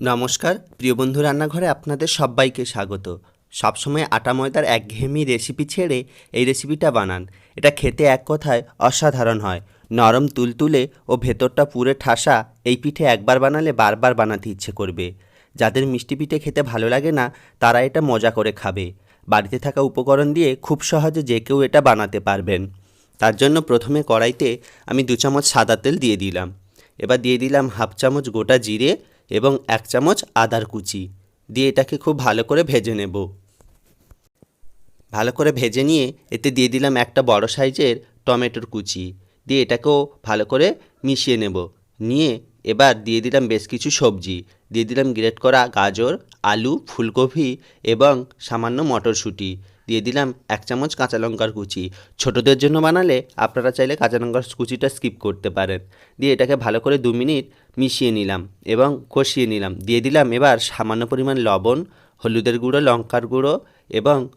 নমস্কার, প্রিয় বন্ধু রান্নাঘরে আপনাদের সবাইকে স্বাগত। সবসময় আটা ময়দার একঘেয়েমি রেসিপি ছেড়ে এই রেসিপিটা বানান। এটা খেতে এক কথায় অসাধারণ হয়। নরম তুলতুলে ও ভেতরটা পুরে ঠাসা এই পিঠে একবার বানালে বারবার বানাতে ইচ্ছে করবে। যাদের মিষ্টি পিঠে খেতে ভালো লাগে না, তারা এটা মজা করে খাবে। বাড়িতে থাকা উপকরণ দিয়ে খুব সহজে যে কেউ এটা বানাতে পারবেন। তার জন্য প্রথমে কড়াইতে আমি দু চামচ সাদা তেল দিয়ে দিলাম। এবার দিয়ে দিলাম হাফ চামচ গোটা জিরে এবং এক চামচ আদার কুচি। দিয়ে এটাকে খুব ভালো করে ভেজে নেব। ভালো করে ভেজে নিয়ে এতে দিয়ে দিলাম একটা বড় সাইজের টমেটোর কুচি। দিয়ে এটাকেও ভালো করে মিশিয়ে নেব। নিয়ে এবার দিয়ে দিলাম বেশ কিছু সবজি। দিয়ে দিলাম গ্রেট করা গাজর, আলু, ফুলকপি এবং সামান্য মটরশুঁটি। দিয়ে দিলাম এক চামচ কাঁচা লঙ্কার কুচি। ছোটদের জন্য বানালে আপনারা চাইলে কাঁচা লঙ্কার কুচিটা স্কিপ করতে পারেন। দিয়ে এটাকে ভালো করে দু মিনিট মিশিয়ে নিলাম এবং কষিয়ে নিলাম। দিয়ে দিলাম এবার সামান্য পরিমাণ লবণ, হলুদের গুঁড়ো, লঙ্কার গুঁড়ো এবং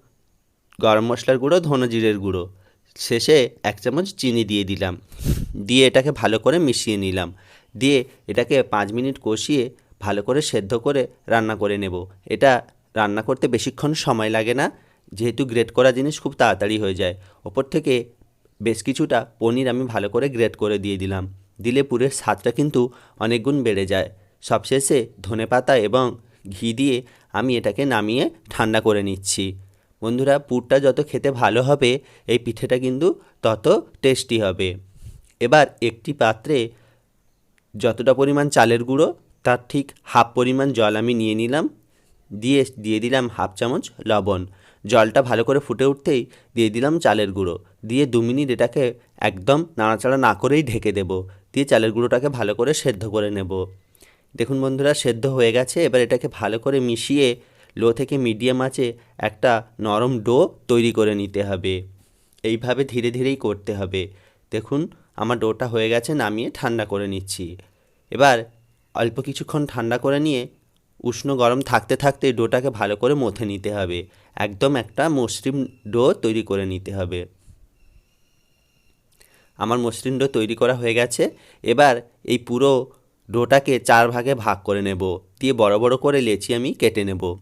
গরম মশলার গুঁড়ো, ধনে জিরের গুঁড়ো। শেষে এক চামচ চিনি দিয়ে দিলাম। দিয়ে এটাকে ভালো করে মিশিয়ে নিলাম। দিয়ে এটাকে পাঁচ মিনিট কষিয়ে ভালো করে সেদ্ধ করে রান্না করে নেব। এটা রান্না করতে বেশিক্ষণ সময় লাগে না। যেহেতু গ্রেট করা জিনিস খুব তাড়াতাড়ি হয়ে যায়। ওপর থেকে বেশ কিছুটা পনির আমি ভালো করে গ্রেট করে দিয়ে দিলাম। দিলে পুরের স্বাদটা কিন্তু অনেক গুণ বেড়ে যায়। সবশেষে ধনে পাতা এবং ঘি দিয়ে আমি এটাকে নামিয়ে ঠান্ডা করে নিচ্ছি। বন্ধুরা, পুরটা যত খেতে ভালো হবে, এই পিঠেটা কিন্তু তত টেস্টি হবে। এবার একটি পাত্রে যতটা পরিমাণ চালের গুঁড়ো, তার ঠিক হাফ পরিমাণ জল আমি নিয়ে নিলাম। দিয়ে দিয়ে দিলাম হাফ চামচ লবণ। জলটা ভালো করে ফুটে উঠতেই দিয়ে দিলাম চালের গুঁড়ো। দিয়ে দু মিনিট এটাকে একদম নাড়াচাড়া না করেই ঢেকে দেবো। দিয়ে চালের গুঁড়োটাকে ভালো করে সেদ্ধ করে নেব। দেখুন বন্ধুরা, সেদ্ধ হয়ে গেছে। এবার এটাকে ভালো করে মিশিয়ে লো থেকে মিডিয়াম আঁচে একটা নরম ডো তৈরি করে নিতে হবে। এইভাবে ধীরে ধীরেই করতে হবে। দেখুন, আমার ডোটা হয়ে গেছে, নামিয়ে ঠান্ডা করে নিচ্ছি। এবার অল্প কিছুক্ষণ ঠান্ডা করে নিয়ে উষ্ণ গরম থাকতে থাকতে এই ডোটাকে ভালো করে মথে নিতে হবে। একদম একটা মসৃণ ডো তৈরি করে নিতে হবে। আমার মসৃণ ডো তৈরি করা হয়ে গেছে। এবার এই পুরো ডোটাকে চার ভাগে ভাগ করে নেব। দিয়ে বড় বড় করে লেচি আমি কেটে নেব।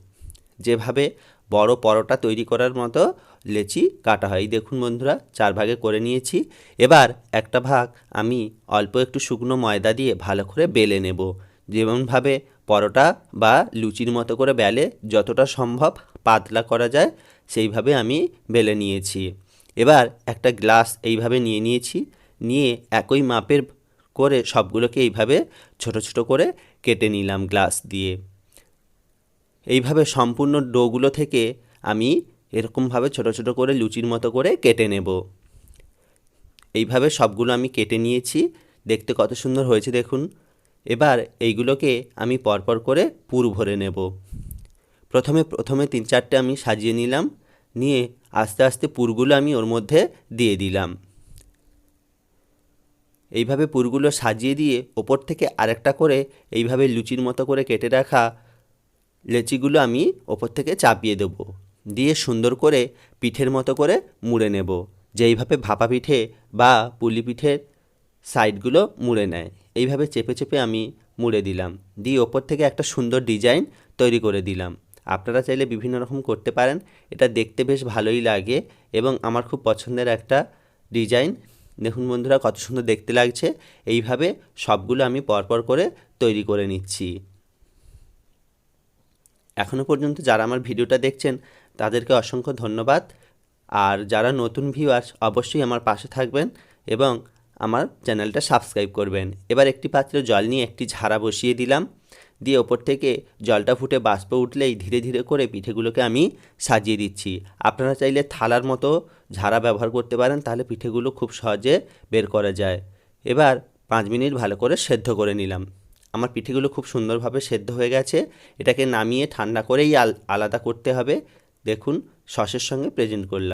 যেভাবে বড় পরোটা তৈরি করার মতো লেচি কাটা হয়। দেখুন বন্ধুরা, চার ভাগে করে নিয়েছি। এবার একটা ভাগ আমি অল্প একটু শুকনো ময়দা দিয়ে ভালো করে বেলে নেব। যেমনভাবে পরোটা বা লুচির মতো করে বেলে যতটা সম্ভব পাতলা করা যায়, সেইভাবে আমি বেলে নিয়েছি। এবার একটা গ্লাস এইভাবে নিয়ে নিয়েছি, নিয়ে একই মাপের করে সবগুলোকে এইভাবে ছোট ছোট করে কেটে নিলাম গ্লাস দিয়ে। এইভাবে সম্পূর্ণ ডোগুলো থেকে আমি এরকমভাবে ছোট ছোট করে লুচির মতো করে কেটে নেব। এইভাবে সবগুলো আমি কেটে নিয়েছি। দেখতে কত সুন্দর হয়েছে দেখুন। এবার এইগুলোকে আমি পরপর করে পুর ভরে নেব। প্রথমে প্রথমে তিন চারটে আমি সাজিয়ে নিলাম, নিয়ে আস্তে আস্তে পুরগুলো আমি ওর মধ্যে দিয়ে দিলাম। এইভাবে পুরগুলো সাজিয়ে দিয়ে ওপর থেকে আরেকটা করে এইভাবে লুচির মতো করে কেটে রাখা লেচিগুলো আমি ওপর থেকে চাপিয়ে দেবো। দিয়ে সুন্দর করে পিঠের মতো করে মুড়ে নেব। যেইভাবে ভাপা পিঠে বা পুলি পিঠের সাইডগুলো মুড়ে নেয়। এইভাবে চেপে চেপে আমি মুড়ে দিলাম। দিয়ে ওপর থেকে একটা সুন্দর ডিজাইন তৈরি করে দিলাম। আপনারা চাইলে বিভিন্ন রকম করতে পারেন। এটা দেখতে বেশ ভালোই লাগে এবং আমার খুব পছন্দের একটা ডিজাইন। দেখুন বন্ধুরা, কত সুন্দর দেখতে লাগছে। এইভাবে সবগুলো আমি পরপর করে তৈরি করে নিচ্ছি। এখনও পর্যন্ত যারা আমার ভিডিওটা দেখছেন, তাদেরকে অসংখ্য ধন্যবাদ। আর যারা নতুন ভিউয়ার্স অবশ্যই আমার পাশে থাকবেন এবং আমার চ্যানেলটা সাবস্ক্রাইব করবেন। এবার একটি পাত্রে জল নিয়ে একটি ঝাড়া বসিয়ে দিলাম। দিয়ে ওপর থেকে জলটা ফুটে বাষ্প উঠলেই ধীরে ধীরে করে পিঠেগুলোকে আমি সাজিয়ে দিচ্ছি। আপনারা চাইলে থালার মতো ঝাড়া ব্যবহার করতে পারেন, তাহলে পিঠেগুলো খুব সহজে বের করা যায়। এবার পাঁচ মিনিট ভালো করে সেদ্ধ করে নিলাম। আমার পিঠেগুলো খুব সুন্দরভাবে সেদ্ধ হয়ে গেছে। এটাকে নামিয়ে ঠান্ডা করেই আলাদা করতে হবে। দেখুন, সসের সঙ্গে প্রেজেন্ট করলাম।